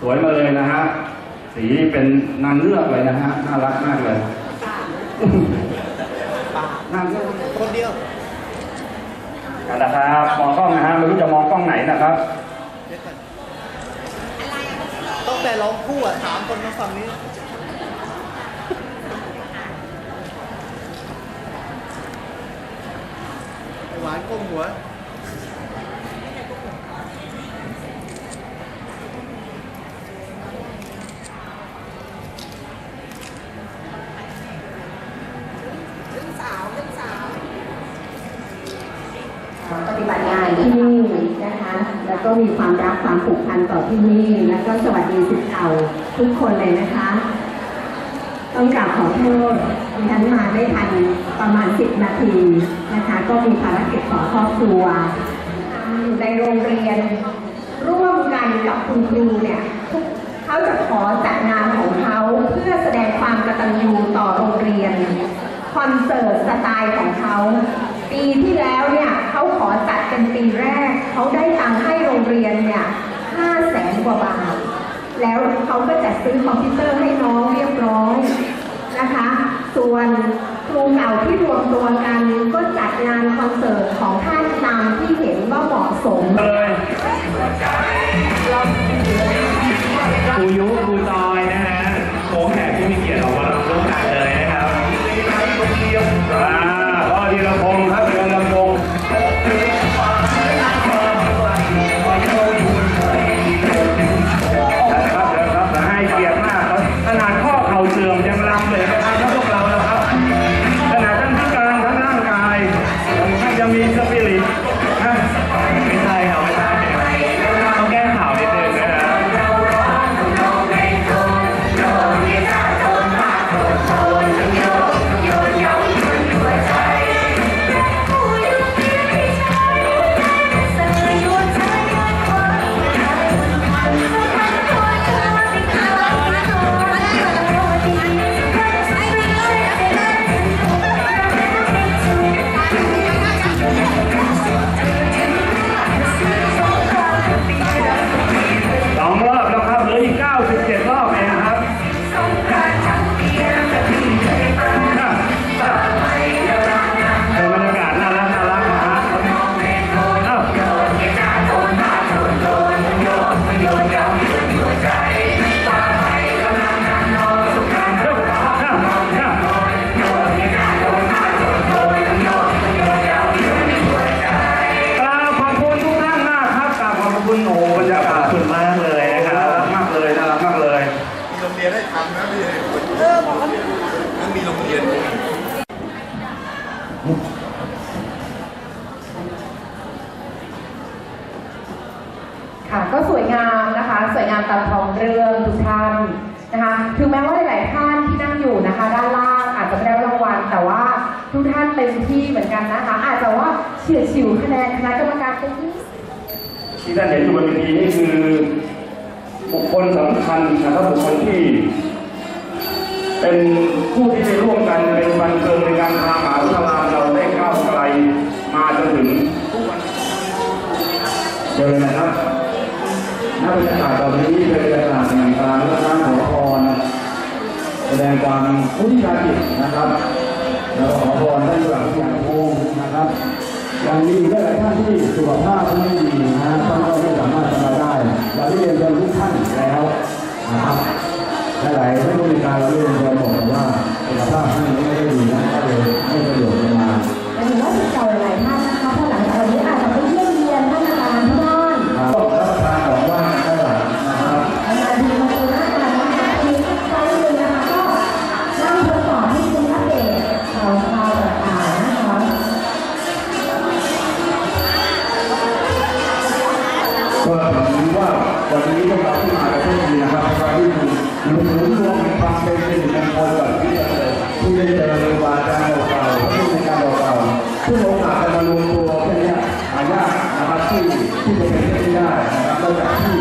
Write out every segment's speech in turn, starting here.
สวยมาเลยนะฮะ สีเป็นนางเลือกเลยนะฮะ น่ารักมากเลยนางเลือกคนเดียวกันนะครับมองกล้องนะฮะไม่รู้จะมองกล้องไหนนะครับเดี๋ยวก่อนต้องแต่ร้องคู่อะถามคนมาฝั่งนี้ไอหวานก้มหัว ปฏิบัติงานที่นี่นะคะ แล้ว ก็มีความรักความผูกพันต่อที่นี่ แล้วก็สวัสดีสิทธิ์เก่าทุกคนเลยนะคะ ต้องกราบขอโทษดิฉันมาไม่ทันประมาณ 10 นาทีนะคะ ก็มีภารกิจขอครอบครัวในโรงเรียน ร่วมกันกับคุณครูเนี่ยเขาจะขอจัดงานของเขาเพื่อแสดงความกตัญญูต่อโรงเรียนคอนเสิร์ตสไตล์ของเขาปีที่แล้วเนี่ย จัดเป็นปีแรก เขาได้ตังค์ให้โรงเรียนเนี่ยห้าแสนกว่าบาท แล้วเขาก็จะซื้อคอมพิวเตอร์ให้น้องเรียบร้อยนะคะ ส่วนครูเก่าที่รวมตัวกันก็จัดงานคอนเสิร์ตของท่านตามที่เห็นว่าเหมาะสมเลยครูยุครูจอย ทุกท่านเต็มที่เหมือนกันนะคะ อาจจะว่าเฉียดฉิวคะแนนคณะกรรมการเป็นที่ที่ท่านเห็นอยู่บนเวทีนี่คือบุคคลสำคัญนะครับบุคคลที่ เป็นผู้ที่ได้ร่วมกันเป็นบันเทิงในการพามหาวิทยาลัยเราได้ก้าวไกลมาจนถึงทุกวันนี้เจอนะครับน้าบรรยากาศตอนนี้เป็นบรรยากาศแห่งการรับการขอพรแสดงความมุทิตาจิตนะครับ แล้วขอพรท่านหลักผู้ใหญ่โองค์นะครับยังมีอีกหลายท่านที่สุขภาพไม่ดีนะฮะท่านก็ไม่สามารถทำได้เราได้เรียนเชิญทุกท่านแล้วนะครับหลายท่านผู้มีการเราเรียนเชิญบอกว่าสุขภาพท่านไม่ได้ดีนะก็เลยไม่ประโยชน์มาหมายถึงว่าสิ่งเก่าหลายท่าน ที่ได้เจอครูบาอาจารย์เก่าๆผู้ในการเก่าๆซึ่งโอกาสจะมารวมตัวแค่นี้ยหายากนะครับที่ที่จะเป็นไปไม่ได้นะครับนอกจากที่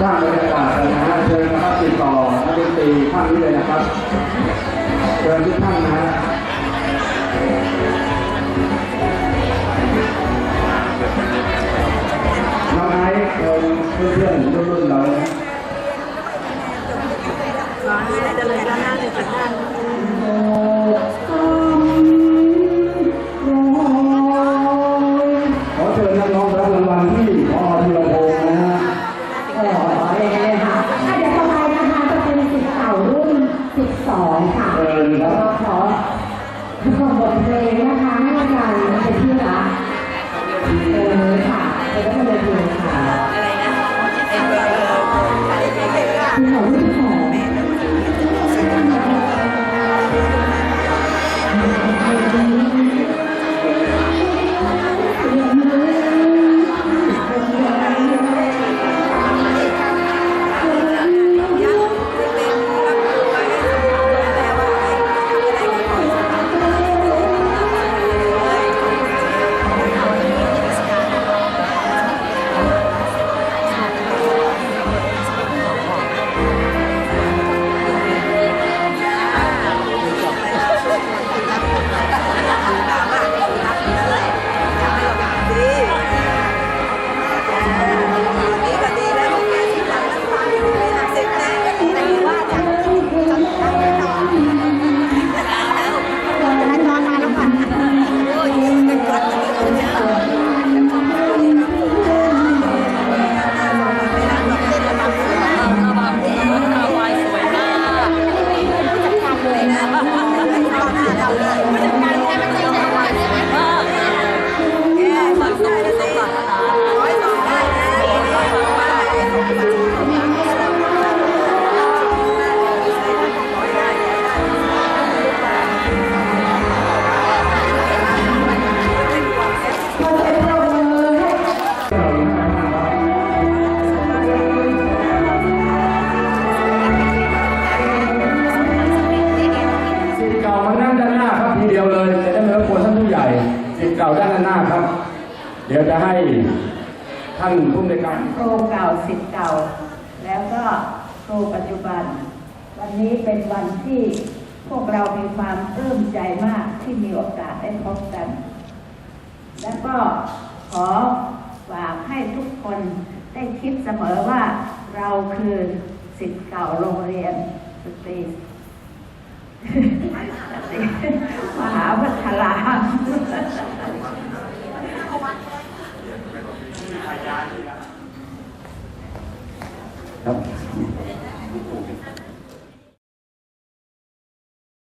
สร้างบรรยากาศนะฮะเชิญนะครับติดต่อนักดนตรีท่านนี้เลยนะครับเชิญทุกท่านนะฮะน้องไอซ์เพื่อนเพื่อนรุ่นๆเรา ประกอบบทเพลงนะคะให้อาจาเป็นที่รักเออค่ะแล้วก็เป็นเพลงค่ะ 네. เดี๋ยวจะให้ท่านผู้ในการครูเก่าสิทธิ์เก่า แล้วก็ครูปัจจุบัน วันนี้เป็นวันที่พวกเรามีความปลื้มใจมากที่มีโอกาสได้พบกัน แล้วก็ขอฝากให้ทุกคนได้คิดเสมอว่าเราคือสิทธิ์เก่าโรงเรียนสตรีมหาวัทลา ลัยครับ